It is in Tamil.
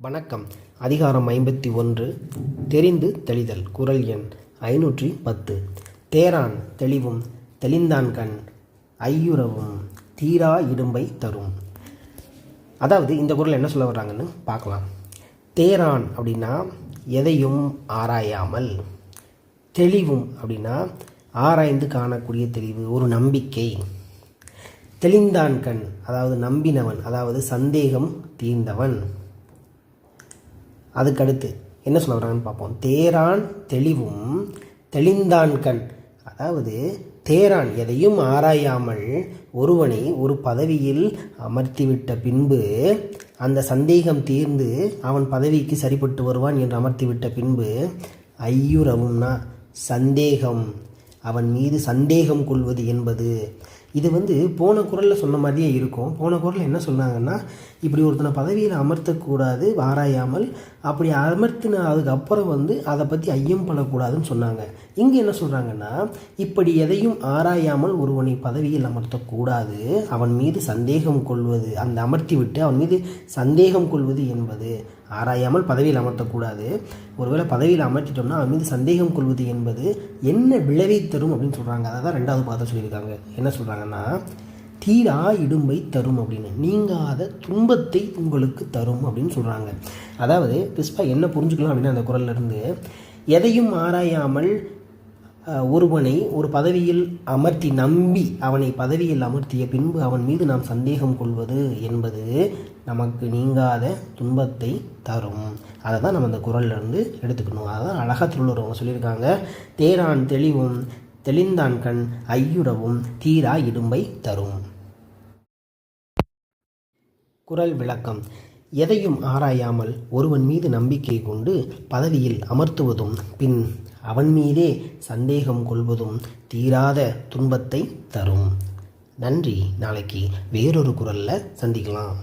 வணக்கம். அதிகாரம் ஐம்பத்தி ஒன்று. தெரிந்து தெளிதல். குரல் எண் ஐநூற்றி பத்து. தேரான் தெளிவும் தெளிந்தான் கண். ஐயுறவும் தீரா இடும்பை தரும். அதாவது இந்த குரல் என்ன சொல்ல வர்றாங்கன்னு பார்க்கலாம். தேரான் அப்படின்னா எதையும் ஆராயாமல். தெளிவும் அப்படின்னா ஆராய்ந்து காணக்கூடிய தெளிவு ஒரு நம்பிக்கை. தெளிந்தான் கண் அதாவது நம்பினவன் அதாவது சந்தேகம் தீர்ந்தவன். அதுக்கடுத்து என்ன சொல்ல வர்றாங்கன்னு பார்ப்போம். தேரான் தெளிவும் தெளிந்தான் கண். அதாவது தேரான் எதையும் ஆராயாமல் ஒருவனை ஒரு பதவியில் அமர்த்திவிட்ட பின்பு அந்த சந்தேகம் தீர்ந்து அவன் பதவிக்கு சரிப்பட்டு வருவான் என்று அமர்த்திவிட்ட பின்பு ஐயுறவும்னா சந்தேகம். அவன் மீது சந்தேகம் கொள்வது என்பது. இது வந்து போன குரலில் சொன்ன மாதிரியே இருக்கும். போன குரலில் என்ன சொன்னாங்கன்னா இப்படி ஒருத்தனை பதவியில் அமர்த்தக்கூடாது ஆராயாமல் அப்படி அமர்த்தின அதுக்கப்புறம் வந்து அதை பற்றி ஐயம் பண்ணக்கூடாதுன்னு சொன்னாங்க. இங்கே என்ன சொல்கிறாங்கன்னா இப்படி எதையும் ஆராயாமல் ஒருவனை பதவியில் அமர்த்தக்கூடாது. அவன் மீது சந்தேகம் கொள்வது அந்த அமர்த்தி விட்டு அவன் மீது சந்தேகம் கொள்வது என்பது. ஆராயாமல் பதவியில் அமர்த்தக்கூடாது. ஒருவேளை பதவியில் அமர்த்திட்டோம்னா அவன் மீது சந்தேகம் கொள்வது என்பது என்ன விளைவை தரும் அப்படின்னு சொல்கிறாங்க அதை தான் ரெண்டாவது பாதம் சொல்லியிருக்காங்க. என்ன சொல்கிறாங்கன்னா தீரா இடும்பை தரும் அப்படின்னு. நீங்காத துன்பத்தை உங்களுக்கு தரும் அப்படின்னு சொல்கிறாங்க அதாவது பிஸ்பா என்ன புரிஞ்சுக்கலாம் அப்படின்னா அந்த குரல்லேருந்து எதையும் ஆராயாமல் ஒருவனை ஒரு பதவியில் அமர்த்தி நம்பி அவனை பதவியில் அமர்த்திய பின்பு அவன் மீது நாம் சந்தேகம் கொள்வது என்பது நமக்கு நீங்காத துன்பத்தை தரும். அதை தான் நம்ம அந்த குரல்லேருந்து எடுத்துக்கணும். அதுதான் அழகாக திருவள்ளுவர் சொல்லியிருக்காங்க. தேரான் தெளிவும் தெளிந்தான் கண் ஐயுறவும் தீரா இடும்பை தரும். குரல் விளக்கம். எதையும் ஆராயாமல் ஒருவன் மீது நம்பிக்கை கொண்டு பதவியில் அமர்த்துவதும் பின் அவன் மீதே சந்தேகம் கொள்வதும் தீராத துன்பத்தை தரும். நன்றி. நாளைக்கு வேறொரு குரலில் சந்திக்கலாம்.